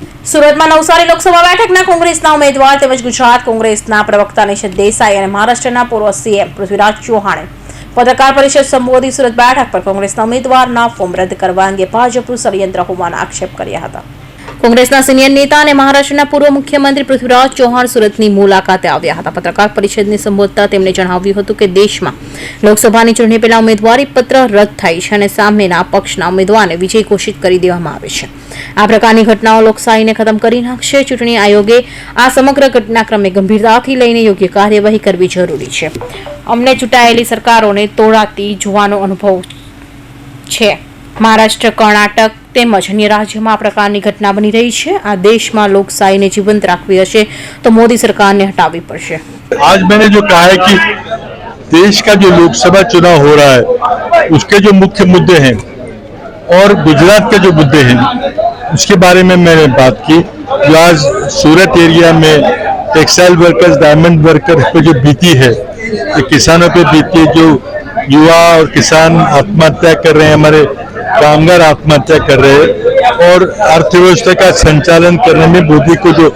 સુરતમાં નવસારી લોકસભા બેઠકના કોંગ્રેસના ઉમેદવાર તેમજ ગુજરાત કોંગ્રેસના પ્રવક્તા નિશિત દેસાઈ અને મહારાષ્ટ્રના પૂર્વ સીએમ પૃથ્વીરાજ ચૌહાણે પત્રકાર પરિષદ સંબોધી સુરત બેઠક પર કોંગ્રેસના ઉમેદવારના ફોર્મ રદ કરવા અંગે ભાજપનું ષડયંત્ર હોવાના આક્ષેપ કર્યા હતા. કોંગ્રેસના સિનિયર નેતા અને મહારાષ્ટ્રના પૂર્વ મુખ્યમંત્રી પૃથ્વીરાજ ચૌહાણ સુરતની મુલાકાતે આવ્યા હતા. પત્રકાર પરિષદને સંબોધતા તેમણે જણાવ્યું હતું કે દેશમાં લોકસભાની ચૂંટણી પહેલા ઉમેદવારી પત્ર રદ થાય છે અને સામેના પક્ષના ઉમેદવારને વિજય ઘોષિત કરી દેવામાં આવે છે. આ પ્રકારની ઘટનાઓ લોકશાહીને ખતમ કરી નાખશે. ચૂંટણી આયોગે આ સમગ્ર ઘટનાક્રમે ગંભીરતાથી લઈને યોગ્ય કાર્યવાહી કરવી જરૂરી છે. અમને ચૂંટાયેલી સરકારોને તોડાતી જોવાનો અનુભવ છે. મહારાષ્ટ્ર કર્ણાટક તેમજ અન્ય રાજ્યોમાં આ પ્રકારની ઘટના બની રહી છે આ દેશમાં લોકશાહીને જીવંત રાખવી હશે તો મોદી સરકારને હટાવવી પડશે आज मैंने जो कहा है कि देश का जो लोकसभा चुनाव हो रहा है उसके जो मुख्य मुद्दे हैं और गुजरात के जो मुद्दे हैं उसके बारे में मैंने बात की जो आज सूरत एरिया में टेक्सटाइल वर्कर्स डायमंड वर्कर पे जो बीती है ये किसानों पे बीती है जो युवा और किसान आत्महत्या कर रहे हैं हमारे कामगार आत्महत्या कर रहे हैं और अर्थव्यवस्था का संचालन करने में मोदी को जो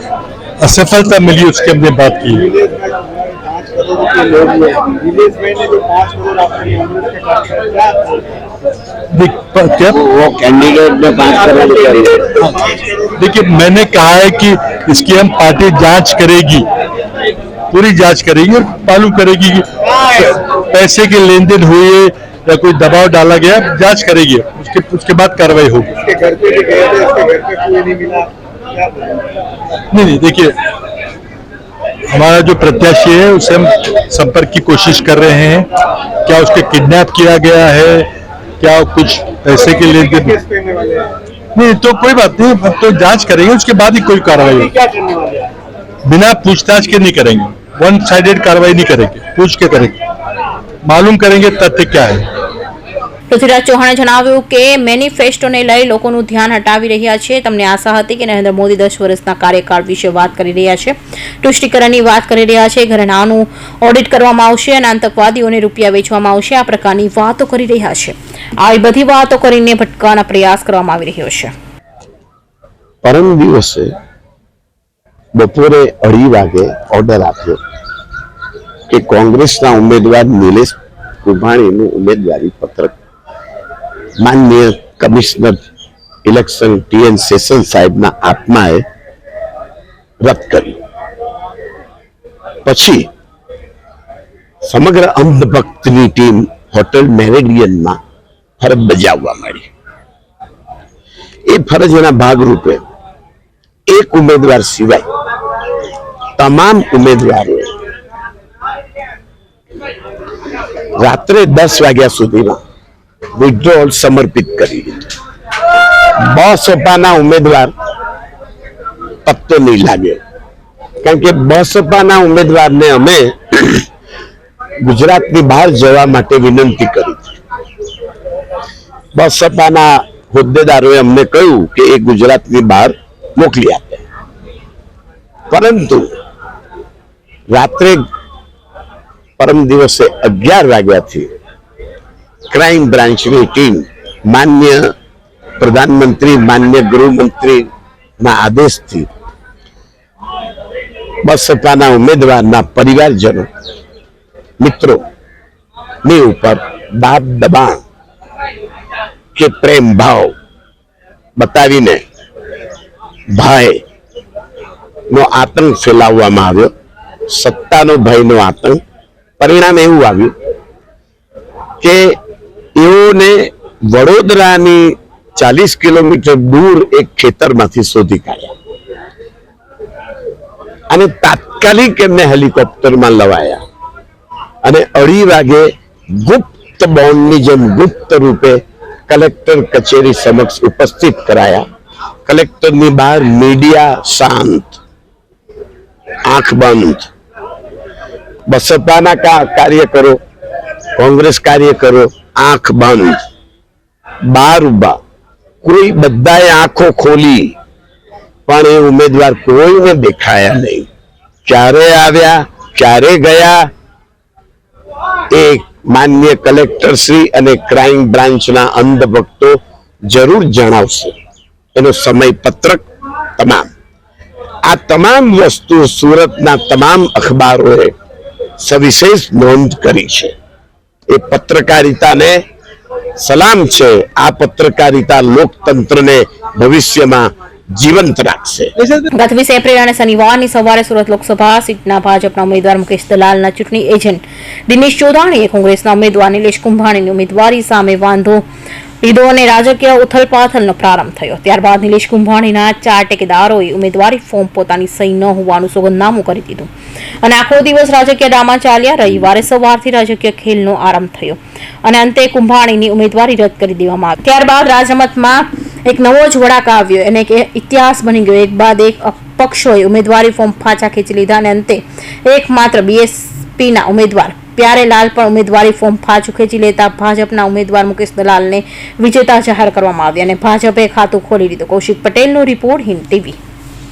असफलता मिली उसकी हमने बात की। किया? वो कैंडिडेट ने पाँच करोड़ देखिए मैंने कहा है कि इसकी हम पार्टी जाँच करेगी पूरी जाँच करेगी और मालूम करेगी कि पैसे के लेन देन हुए या कोई दबाव डाला गया जाँच करेगी उसके उसके बाद कार्रवाई होगी। घर पे भी गए थे इसके घर पे कोई नहीं मिला। नहीं नहीं देखिए हमारा जो प्रत्याशी है उसे हम संपर्क की कोशिश कर रहे हैं क्या उसके किडनैप किया गया है क्या कुछ पैसे के लिए नहीं तो कोई बात नहीं अब तो जाँच करेंगे उसके बाद ही कोई कार्रवाई होगी। बिना पूछताछ के नहीं करेंगे वन साइडेड कार्रवाई नहीं करेंगे पूछ के करेंगे। मालूम करेंगे तथ्य क्या है પૃથ્વીરાજ ચૌહાણે જણાવ્યું કે મેનિફેસ્ટોને લઈ લોકોનું ધ્યાન હટાવી રહ્યા છે તમને આશા હતી કે નરેન્દ્ર મોદી દસ વર્ષના કાર્યકાળ વિશે વાત કરી રહ્યા છે તુષ્ટિકરણની વાત કરી રહ્યા છે ઘરેણાનું ઓડિટ કરવામાં આવશે અને આતંકવાદીઓને રૂપિયા વેચવામાં આવશે આ પ્રકારની વાતો કરી રહ્યા છે આવી બધી વાતો કરીને ભટકાવાના પ્રયાસ કરવામાં આવી રહ્યો છે પરમ દિવસે બપોરે અઢી વાગે ઓર્ડર આપ્યો કે કોંગ્રેસના ઉમેદવાર નિલેશ કુભાણીનું ઉમેદવારી પત્રક માનનીય કમિશનર ઇલેક્શન ટીએન સેશન સાહેબના આત્માએ રદ કર્યું. પછી સમગ્ર અંધભક્તની ટીમ હોટેલ મેરેડિયનમાં ફરજ બજાવવા માંડી. એ ફરજના ભાગરૂપે એક ઉમેદવાર સિવાય તમામ ઉમેદવારો રાત્રે દસ વાગ્યા સુધીમાં વિડ્રોલ સમર્પિત કરી દીધું. બસપાના ઉમેદવાર પત્તો નહીં લાગ્યો. કારણ કે બસપાના ઉમેદવારને અમે ગુજરાતની બહાર જવા માટે વિનંતી કરી હતી. બસપાના હોદ્દેદારોએ અમને કહ્યું કે એ ગુજરાતની બહાર મોકલી આપે. પરંતુ રાત્રે પરમ દિવસે અગિયાર વાગ્યાથી ક્રાઇમ બ્રાન્ચની ટીમ માન્ય પ્રધાનમંત્રી, માન્ય ગૃહમંત્રીના આદેશથી બસપાના ઉમેદવારના પરિવારજનો મિત્રો ની ઉપર દાબ દબાણ કે પ્રેમ ભાવ બતાવીને ભય નો આતંક ફેલાવવામાં આવ્યો, સત્તાનો ભયનો આતંક પરિણામ એવું આવ્યું કે એઓને વડોદરાની ચાલીસ કિલોમીટર દૂર એક ખેતરમાંથી શોધી કાઢ્યા અને તાત્કાલિક એમને હેલિકોપ્ટરમાં લવાયા. અને અઢી વાગે ગુપ્ત બોન્ડની જેમ ગુપ્ત રૂપે કલેક્ટર કચેરી સમક્ષ ઉપસ્થિત કરાયા. કલેક્ટરની બહાર મીડિયા શાંત, આંખ બંધ બસપાના કાર્યકરો કોંગ્રેસ કાર્યકરો આંખ બંધ. બાર ઊભા. કોઈ બધાએ આંખો ખોલી. પણ એ ઉમેદવાર કોઈને દેખાયા નહીં. ચારે આવ્યા, ચારે ગયા. એ માન્ય કલેક્ટર શ્રી અને ક્રાઇમ બ્રાન્ચના અંધભક્તો જરૂર જણાવશે. એનો સમય પત્રક તમામ. આ તમામ વસ્તુ સુરતના તમામ અખબારોએ સવિશેષ નોંધ કરી છે. એ પત્રકારિતાને સલામ છે. આ પત્રકારિતા લોકતંત્રને ભવિષ્યમાં જીવંત રાખશે. ગત વીસ એપ્રિલ અને શનિવારની સવારે સુરત લોકસભા સીટના ભાજપના ઉમેદવાર મુકેશ દલાલના ચૂંટણી એજન્ટ દિનેશ ચૌધાણીએ કોંગ્રેસના ઉમેદવાર નિલેશ કુંભાણીની ઉમેદવારી સામે વાંધો લીધો અને રાજકીય ઉથલપાથલનો પ્રારંભ થયો. ત્યારબાદ નિલેશ કુંભાણીના ચાર ટેકેદારોએ ઉમેદવારી ફોર્મ પોતાની સહી ન હોવાનું સોગંદનામું કરી દીધું. અને આખો દિવસ રાજકીય ડ્રામા ચાલ્યા, રવિવારે સવારથી રાજકીય ખેલનો આરંભ થયો અને અંતે કુંભાણીની ઉમેદવારી રદ કરી દેવામાં આવી. ત્યારબાદ રાજમતમાં એક નવો જ વળાક આવ્યો અને એક ઇતિહાસ બની ગયો. એક બાદ એક પક્ષોએ ઉમેદવારી ફોર્મ પાછા ખેંચી લીધા અને અંતે એકમાત્ર બીએસપીના ઉમેદવાર પ્યારેલાલ પણ ઉમેદવારી ફોર્મ પાછું ખેંચી લેતા ભાજપના ઉમેદવાર મુકેશ દલાલને વિજેતા જાહેર કરવામાં આવ્યા અને ભાજપે ખાતું ખોલી લીધું. કૌશિક પટેલનો રિપોર્ટ હિન્દ ટીવી.